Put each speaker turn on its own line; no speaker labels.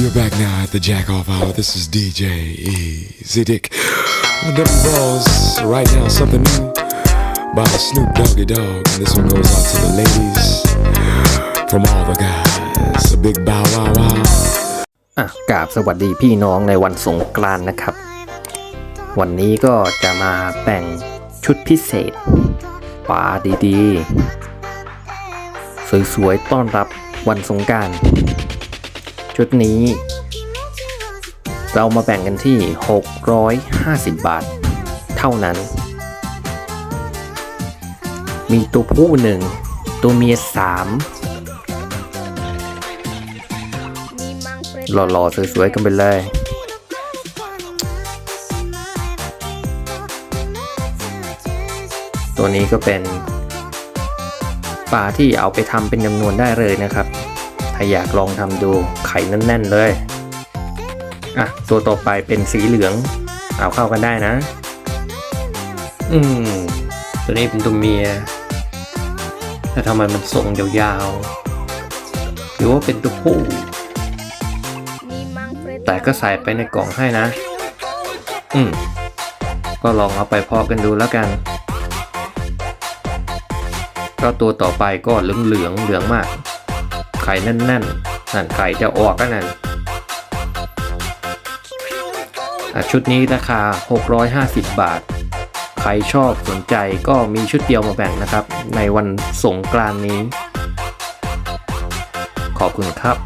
You're back now at the Jack Off Hour. This is DJ Easy Dick. On them balls right now, something new by Snoop Doggy Dogg. And this one goes out to the ladies from all the guys. A big bow wow wow.
อะกราบสวัสดีพี่น้องในวันสงกรานต์นะครับ วันนี้ก็จะมาแต่งชุดพิเศษป๋าดีๆ สวยๆ ต้อนรับวันสงกราร ชุดนี้ เรามาแบ่งกันที่ 650 บาท เท่านั้น มีตัวผู้หนึ่ง ตัวเมียสามหล่อๆ สวยๆ กันไปเลยตัวนี้ก็เป็นปลาที่เอาไปทำเป็นจำนวนได้เลยนะครับ ถ้าอยากลองทำดูไข่แน่นๆเลยอะตัวต่อไปเป็นสีเหลือง เอาเข้ากันได้นะ อืม ตัวนี้เป็นตัวเมียแต่ทำไมมันทรงยาวๆ หรือว่าเป็นตัวผู้ แต่ก็ใส่ไปในกล่องให้นะ อืม ก็ลองเอาไปพอกันดูแล้วกัน ก็ตัวต่อไปก็เหลืองเหลืองๆเหลืองมาก ข่แน่นๆนั่นไข่จะออกก็นั่นชุดนี้ราคา 650 บาท ใครชอบสนใจก็มีชุดเดียวมาแบ่งนะครับ ในวันสงกรานนี้ ขอบคุณครับ